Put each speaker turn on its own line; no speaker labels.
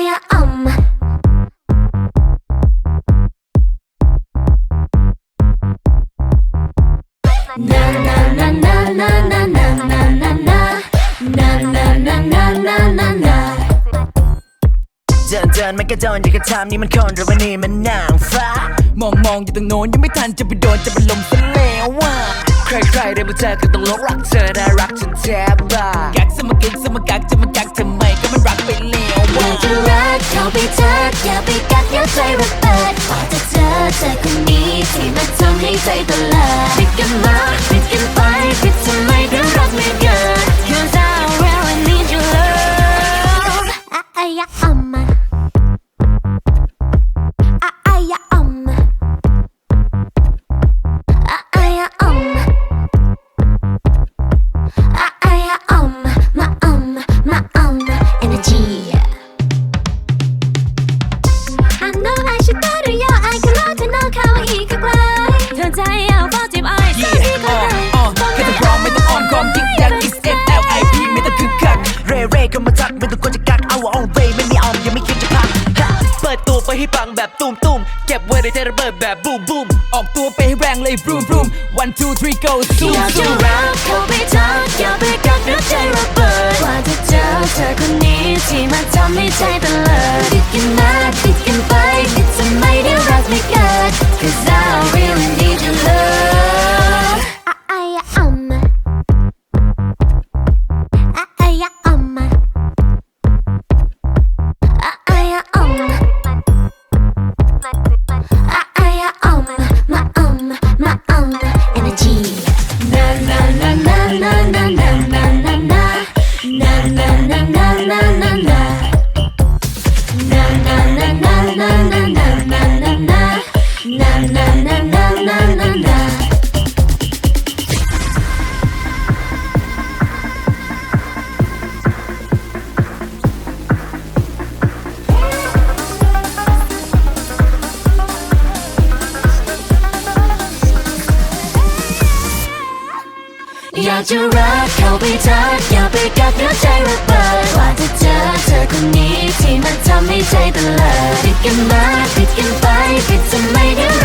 I um. Na na na na na na na na na na na na na na na na na
เดินเดินมันก็โดนอย่าก็ทำนี่มันคนหรือว่านี่มันนางฟ้า
มองมองอยู่ตรงโน้นยังไม่ทันจะไปโดนจะเป็นลมซะแล้วว่า
ใครๆได้มาเจอก็ต้องหลงรักเธอน่ารักจนแทบบ้า
กักสมกิกสมกักจะมากักทำไมก็
เธอคนนี้ที่มาทำให้ใจตลาดปิดกันมาปิดกันไปปิด ให้
ปังแบบตุ้มตุ้มเก็บไว้ในใจระเบิดแบบบูมบูม
ออกตัวไปให้แรงเลย boom boom one two three go ซู
อยาก
ซู
จะรักเขาไปทักอย่าไปกักรักใจระเบิดกว่าจะเจอเธอคนนี้ที่มันทำให้ใจ อยากจะรักเขาไปทักอยากไปกัดเนื้อใจระเบิดกว่าจะเจอเธอคนนี้ที่มันทำให้ใจตะเลิดติดกันมาติดกันไปติดจะไมได้